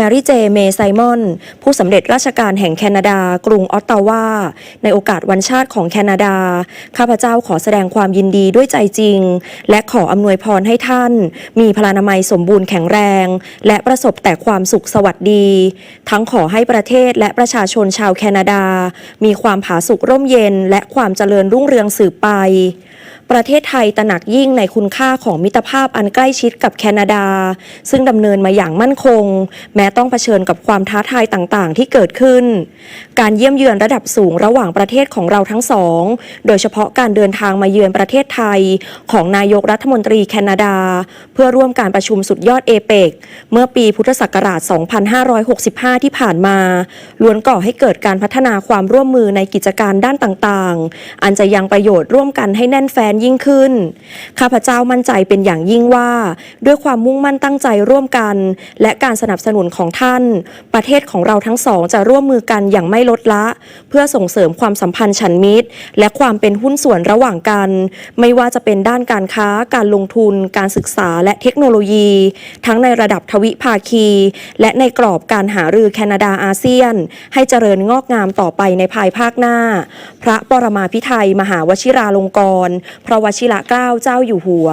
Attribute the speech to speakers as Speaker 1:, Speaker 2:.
Speaker 1: แมรี่เจ เมไซมอน ผู้สำเร็จราชการแห่งแคนาดา กรุงออตตาวา ในโอกาสวันชาติของแคนาดา ข้าพเจ้าขอแสดงความยินดีด้วยใจจริง และขออำนวยพรให้ท่าน มีพลานามัยสมบูรณ์แข็งแรง และประสบแต่ความสุขสวัสดี ทั้งขอให้ประเทศและประชาชนชาวแคนาดา มีความผาสุกร่มเย็นและความเจริญรุ่งเรืองสืบไป ประเทศไทยตระหนักยิ่งในคุณค่าของมิตรภาพอันใกล้ชิดกับแคนาดา ซึ่งดำเนินมาอย่างมั่นคง แม้ต้องเผชิญกับความท้าทายต่างๆ ที่เกิดขึ้น การเยี่ยมเยือนระดับสูงระหว่างประเทศของเราทั้งสอง โดยเฉพาะการเดินทางมาเยือนประเทศไทย ของนายกรัฐมนตรีแคนาดา เพื่อร่วมการประชุมสุดยอดเอเปกเมื่อปีพุทธศักราช 2565 ที่ผ่านมา ล้วนก่อให้เกิดการพัฒนาความร่วมมือในกิจการด้านต่างๆ อันจะยังประโยชน์ร่วมกันให้แน่นแฟนยิ่งขึ้น ข้าพเจ้ามั่นใจเป็นอย่างยิ่งว่า ด้วยความมุ่งมั่นตั้งใจร่วมกัน และการสนับสนุนของท่าน ประเทศของเราทั้งสองจะร่วมมือกันอย่างไม่ลดละ เพื่อส่งเสริมความสัมพันธ์ฉันมิตร และความเป็นหุ้นส่วนระหว่างกัน ไม่ว่าจะเป็นด้านการค้า การลงทุน การศึกษาและเทคโนโลยี ทั้งในระดับทวิภาคี และในกรอบการหารือแคนาดาอาเซียน ให้เจริญงอกงามต่อไปในภายภาคหน้า พระปรมาภิไธยมหาวชิราลงกรณ์พระวชิระเกล้าเจ้าอยู่หัว